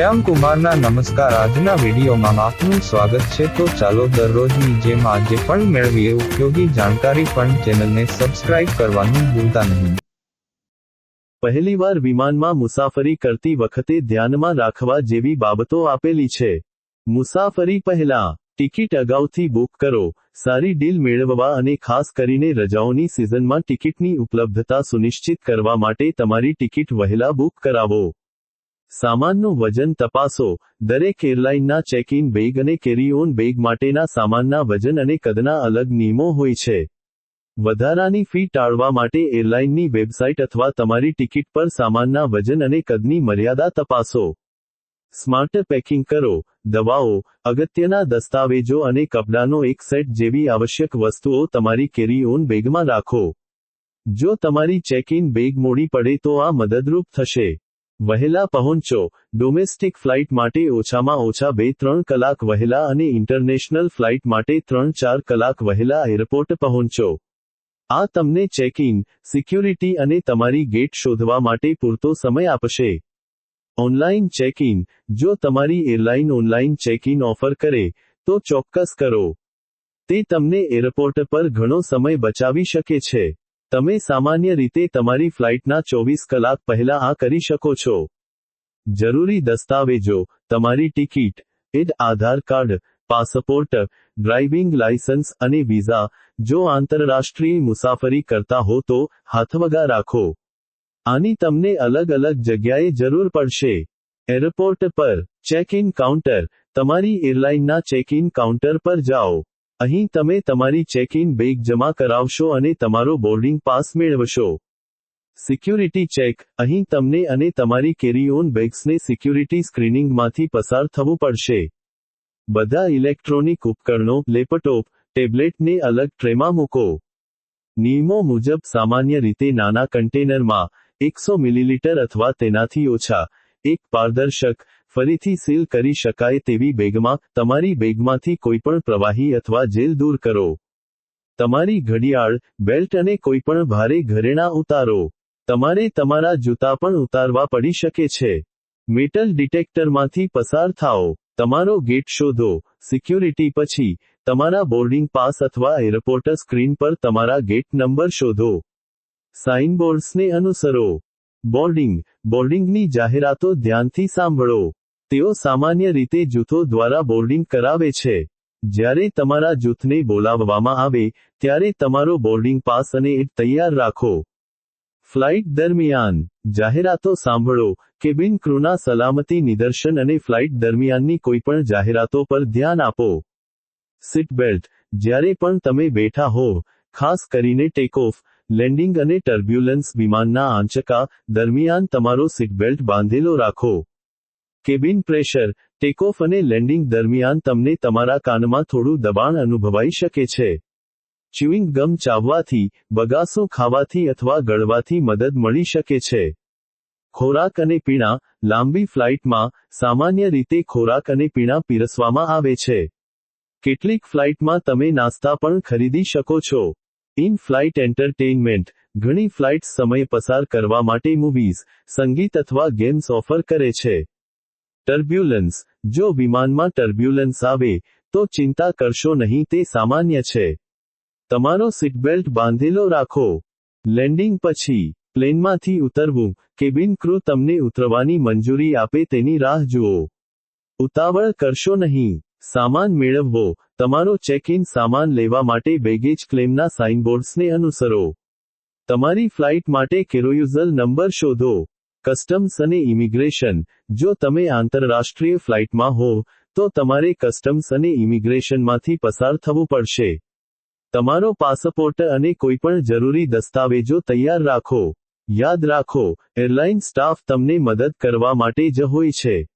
શ્યામ કુમારના નમસ્કાર. આજના વિડીયોમાં આપનું સ્વાગત છે. તો ચાલો દરરોજની જેમ આજે પણ મેળવીએ. ઉપયોગી જાણકારી પણ ચેનલને સબસ્ક્રાઇબ કરવાનું ભૂલતા નહીં. પહેલીવાર વિમાનમાં મુસાફરી કરતી વખતે ધ્યાનમાં રાખવા જેવી બાબતો આપેલી છે. મુસાફરી પહેલા, ટિકિટ અગાઉથી બુક કરો. સારી ડીલ મેળવવા અને ખાસ કરીને રજાઓની સિઝનમાં ટિકિટની ઉપલબ્ધતા સુનિશ્ચિત કરવા માટે તમારી ટિકિટ વહેલા બુક કરાવો. સામાનનું વજન તપાસો. દરેક એરલાઇનના ચેક ઇન બેગ અને કેરી ઓન બેગ માટેના સામાનના વજન અને કદના અલગ નિયમો હોય છે. વધારાની ફી ટાળવા માટે એરલાઇનની વેબસાઇટ અથવા તમારી ટિકિટ પર સામાનના વજન અને કદની મર્યાદા તપાસો. સ્માર્ટ પેકિંગ કરો. દવાઓ, અગત્યના દસ્તાવેજો અને કપડાનો એક સેટ જેવી આવશ્યક વસ્તુઓ તમારી કેરી ઓન બેગમાં રાખો. જો તમારી ચેક ઇન બેગ મોડી પડે તો આ મદદરૂપ થશે. વહેલા પહોંચો. ડોમેસ્ટિક ફ્લાઇટ માટે ઓછામાં ઓછા બે ત્રણ કલાક વહેલા અને ઇન્ટરનેશનલ ફ્લાઇટ માટે ત્રણ ચાર કલાક વહેલા એરપોર્ટ પહોંચો. આ તમને ચેક ઇન સિક્યુરિટી અને તમારી ગેટ શોધવા માટે પૂરતો સમય આપશે. ઓનલાઇન ચેક ઇન જો તમારી airline online check in offer કરે, તો ચોક્કસ કરો. તે તમને એરપોર્ટ પર ઘણો સમય બચાવી શકે છે. તમે સામાન્ય રીતે તમારી ફ્લાઇટના ચોવીસ કલાક પહેલા આ કરી શકો છો. જરૂરી દસ્તાવેજો, તમારી ticket add Aadhaar card, passport, driving licence અને વિઝા, જો આંતરરાષ્ટ્રીય મુસાફરી કરતા હો તો હાથવગા રાખો. આની તમને અલગ અલગ જગ્યાએ જરૂર પડશે. એરપોર્ટ પર ચેક ઇન કાઉન્ટર, તમારી એરલાઇનના ચેક ઇન કાઉન્ટર પર જાઓ. અહીં તમે તમારી ચેક ઇન બેગ જમા કરાવશો અને તમારો બોર્ડિંગ પાસ મેળવશો. Security check. અહીં તમને અને તમારી કેરી ઓન બેગ્સને સિક્યુરિટી સ્ક્રીનિંગમાંથી પસાર થવું પડશે. બધા ઇલેક્ટ્રોનિક ઉપકરણો, લેપટોપ, ટેબ્લેટને અલગ ટ્રેમાં મૂકો. નિયમો મુજબ સામાન્ય રીતે નાના કન્ટેનરમાં એકસો મિલીલીટર અથવા તેનાથી ઓછા. એક પારદર્શક ફરીથી સીલ કરી શકાય તેવી બેગમાં તમારી બેગમાંથી કોઈપણ પ્રવાહી અથવા જેલ દૂર કરો. તમારી ઘડિયાળ, બેલ્ટ અને કોઈપણ ભારે ઘરેણાં ઉતારો. તમારે તમારા જૂતા પણ ઉતારવા પડી શકે છે. મેટલ ડિટેક્ટરમાંથી પસાર થાઓ. તમારો ગેટ શોધો. સિક્યુરિટી પછી, તમારા બોર્ડિંગ પાસ અથવા એરપોર્ટ સ્ક્રીન પર તમારા ગેટ નંબર શોધો. સાઇનબોર્ડ્સને અનુસરો. બોર્ડિંગ. બોર્ડિંગની જાહેરાતો ધ્યાનથી સાંભળો. તેઓ સામાન્ય રીતે જૂથો દ્વારા બોર્ડિંગ કરાવે છે. જ્યારે તમારા જૂથને બોલાવવામાં આવે, ત્યારે તમારો બોર્ડિંગ પાસ અને ઇટ તૈયાર રાખો. ફ્લાઇટ દરમિયાન, જાહેરાતો સાંભળો, કેબિન ક્રૂના સલામતી નિદર્શન અને ફ્લાઇટ દરમિયાનની કોઈપણ જાહેરાતો પર ધ્યાન આપો. સીટ બેલ્ટ જ્યારે પણ તમે બેઠા હો, ખાસ કરીને ટેકઓફ લેન્ડિંગ અને ટર્બ્યુલન્સ વિમાનના આંચકા દરમિયાન તમારો સીટ બેલ્ટ બાંધેલો રાખો. કેબિન પ્રેશર ટેકઓફ અને લેન્ડિંગ દરમિયાન તમને તમારા કાનમાં થોડું દબાણ અનુભવાઈ શકે છે. ચ્યુઇંગ ગમ ચાવવાથી, બગાસું ખાવાથી અથવા ગળવાથી મદદ મળી શકે છે. ખોરાક અને પીણા, લાંબી ફ્લાઇટમાં, સામાન્ય રીતે ખોરાક અને પીણા પીરસવામાં આવે છે. કેટલીક ફ્લાઇટમાં તમે નાસ્તા પણ ખરીદી શકો છો. ઇન ફ્લાઇટ એન્ટરટેઇનમેન્ટ ઘણી ફ્લાઇટ્સ સમય પસાર કરવા માટે મૂવીઝ સંગીત અથવા ગેમ્સ ઓફર કરે છે. ટર્બ્યુલન્સ જો વિમાનમાં ટર્બ્યુલન્સ આવે, તો ચિંતા કરશો નહીં, તે સામાન્ય છે. તમારો સીટબેલ્ટ બાંધેલો રાખો. લેન્ડિંગ પછી, પ્લેનમાંથી ઉતરવું. કેબિન ક્રૂ તમને ઉતરવાની મંજૂરી આપે, તેની રાહ જુઓ. ઉતાવળ કરશો નહીં. સામાન મેળવવો. તમારો ચેક ઇન સામાન લેવા માટે બેગેજ ક્લેમના સાઇનબોર્ડ્સને અનુસરો. તમારી ફ્લાઇટ માટે કેરોયુઝલ નંબર શોધો. કસ્ટમ્સ અને ઇમિગ્રેશન જો તમે આંતરરાષ્ટ્રીય ફ્લાઇટમાં હો, તો તમારે કસ્ટમ્સ અને ઇમિગ્રેશનમાંથી પસાર થવું પડશે. તમારો પાસપોર્ટ અને કોઈપણ જરૂરી દસ્તાવેજો તૈયાર રાખો. યાદ રાખો એરલાઇન સ્ટાફ તમને મદદ કરવા માટે જ હોય છે.